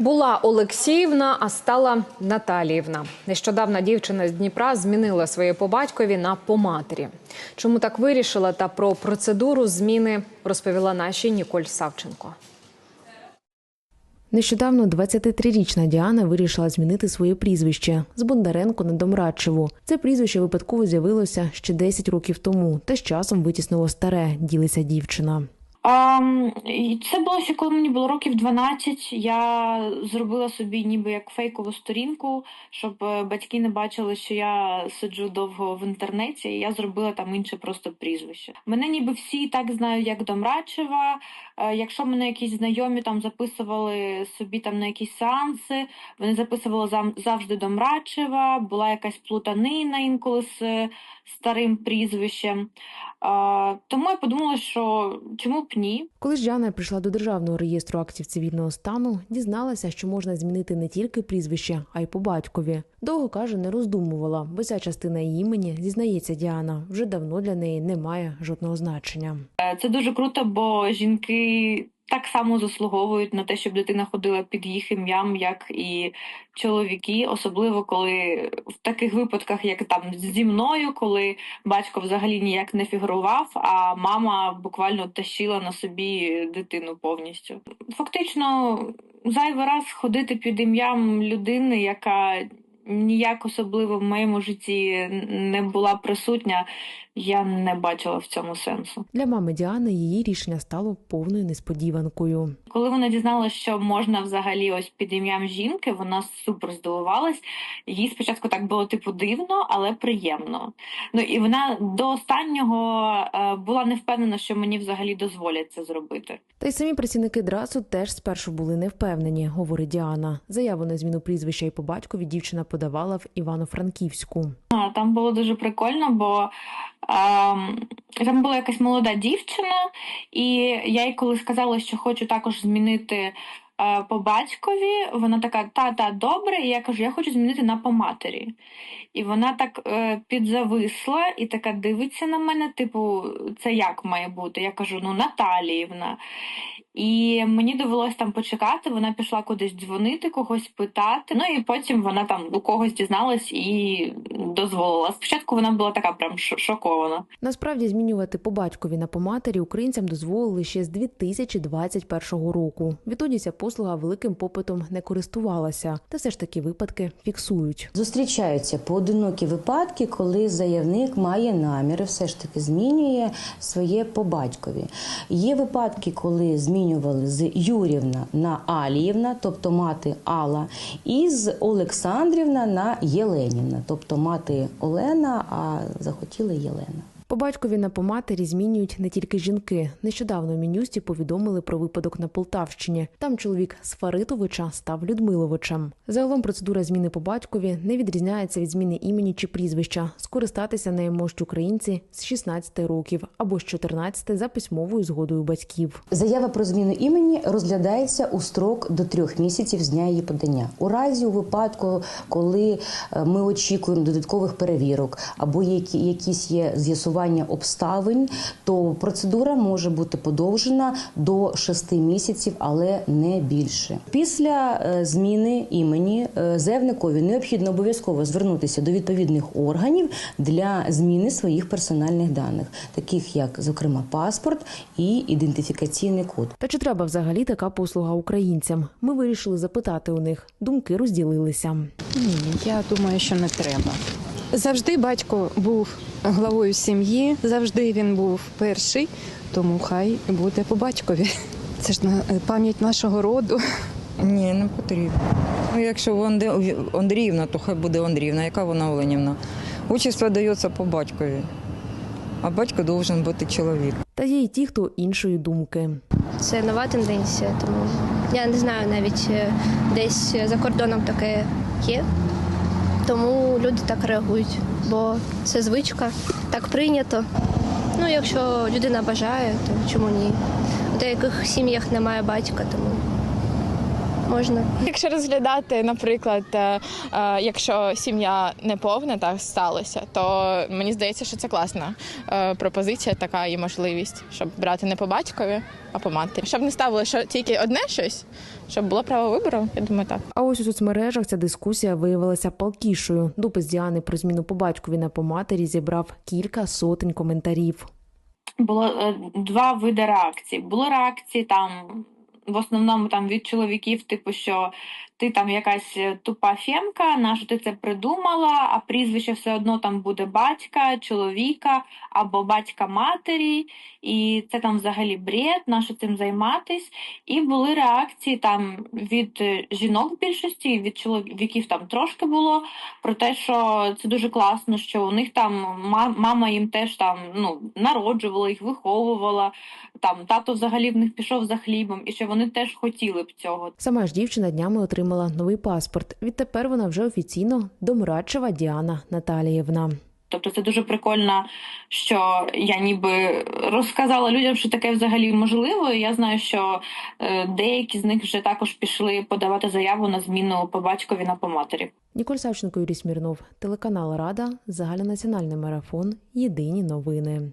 Була Олексіївна, а стала Наталіївна. Нещодавна дівчина з Дніпра змінила своє по батькові на по матері. Чому так вирішила та про процедуру зміни розповіла нашій Ніколь Савченко. Нещодавно 23-річна Діана вирішила змінити своє прізвище з Бондаренко на Домрадчеву. Це прізвище випадково з'явилося ще 10 років тому, та з часом витіснило старе, ділиться дівчина. Um, це було ще коли мені було років 12. Я зробила собі ніби як фейкову сторінку, щоб е, батьки не бачили, що я сиджу довго в інтернеті. і Я зробила там інше просто прізвище. Мене ніби всі так знають, як Домрачева. Е, Якщо мене якісь знайомі там записували собі там на якісь сеанси, вони записували завжди Домрачева, була якась плутанина інколи з е, старим прізвищем. Тому я подумала, що чому б ні? Коли ж Діана прийшла до державного реєстру актів цивільного стану, дізналася, що можна змінити не тільки прізвище, а й по батькові. Довго каже, не роздумувала, бо ця частина її імені, зізнається Діана, вже давно для неї не має жодного значення. Е, Це дуже круто, бо жінки так само заслуговують на те, щоб дитина ходила під їх ім'ям, як і чоловіки, особливо коли в таких випадках, як там зі мною, коли батько взагалі ніяк не фігурував, а мама буквально тащила на собі дитину повністю. Фактично, зайвий раз ходити під ім'ям людини, яка ніяк особливо в моєму житті не була присутня, я не бачила в цьому сенсу. Для мами Діани її рішення стало повною несподіванкою. Коли вона дізналася, що можна взагалі ось під ім'ям жінки, вона супер здивувалась. Їй спочатку так було типу дивно, але приємно. Ну і вона до останнього е, була не впевнена, що мені взагалі дозволять це зробити. Та й самі працівники драсу теж спершу були не впевнені, говорить Діана. Заяву на зміну прізвища і по батькові дівчина подавала в Івано-Франківську. Там було дуже прикольно, бо ем, там була якась молода дівчина, і я їй коли сказала, що хочу також змінити е, по батькові, вона така, та-та, добре, і я кажу, я хочу змінити на по матері. І вона так е, підзависла і така дивиться на мене, типу, це як має бути? Я кажу, ну Наталіївна. І мені довелось там почекати, вона пішла кудись дзвонити, когось питати. Ну і потім вона там у когось дізналась і дозволила. Спочатку вона була така прям шо- шокована. Насправді змінювати по батькові на по матері українцям дозволили ще з 2021 року. Відтоді ця послуга великим попитом не користувалася, та все ж таки випадки фіксують. Зустрічаються поодинокі випадки, коли заявник має наміри, все ж таки змінює своє по батькові. Є випадки, коли змінювали з Юрівна на Аліївна, тобто мати Алла, і з Олександрівна на Єленівна, тобто мати Олена, а захотіли Єлена. По батькові на по матері змінюють не тільки жінки. Нещодавно в Мінюсті повідомили про випадок на Полтавщині. Там чоловік з Фаритовича став Людмиловичем. Загалом процедура зміни по батькові не відрізняється від зміни імені чи прізвища. Скористатися нею можуть українці з 16 років або з 14 за письмовою згодою батьків. Заява про зміну імені розглядається у строк до трьох місяців з дня її подання. У разі у випадку, коли е, ми очікуємо додаткових перевірок або які якісь є з'ясування обставин, то процедура може бути подовжена до шести місяців, але не більше. Після е, зміни імені е, заявникові необхідно обов'язково звернутися до відповідних органів для зміни своїх персональних даних, таких як, зокрема, паспорт і ідентифікаційний код. Та чи треба взагалі така послуга українцям? Ми вирішили запитати у них. Думки розділилися. Ні, я думаю, що не треба. Завжди батько був главою сім'ї, завжди він був перший, тому хай буде по батькові. Це ж на- пам'ять нашого роду. Ні, не потрібно. Ну, якщо Ондріївна, то хай буде Ондріївна. Яка вона Оленівна? Отчество дається по батькові, а батько должен бути чоловік. Та є й ті, хто іншої думки. Це нова тенденція, тому я не знаю навіть е, десь за кордоном таке є. Тому люди так реагують, бо це звичка, так прийнято. Ну, якщо людина бажає, то чому ні? У деяких сім'ях немає батька, тому можна. Якщо розглядати, наприклад, е, е, якщо сім'я не повна, так сталося, то мені здається, що це класна е, пропозиція, така і можливість, щоб брати не по батькові, а по матері. Щоб не ставили що тільки одне щось, щоб було право вибору. Я думаю, так. А ось у соцмережах ця дискусія виявилася палкішою. Допис Діани про зміну по батькові на по матері зібрав кілька сотень коментарів. було два види реакцій. Були реакції там. В основному там від чоловіків, типу, що ти там якась е, тупа фемка, на що ти це придумала, а прізвище все одно там буде батька, чоловіка або батька матері, і це там взагалі бред, на що цим займатись. І були реакції там від е, жінок в більшості, від чоловіків там трошки було про те, що це дуже класно, що у них там мама їм теж там ну народжувала їх, виховувала. Там тато взагалі в них пішов за хлібом, і що вони теж хотіли б цього. Сама ж дівчина днями отримала новий паспорт. Відтепер вона вже офіційно Домрачева Діана Наталіївна. Тобто це дуже прикольно, що я ніби розказала людям, що таке взагалі можливо. Я знаю, що е, деякі з них вже також пішли подавати заяву на зміну по батькові на по матері. Ніколь Савченко, Юрій Смірнов, телеканал Рада, загальнонаціональний марафон. Єдині новини.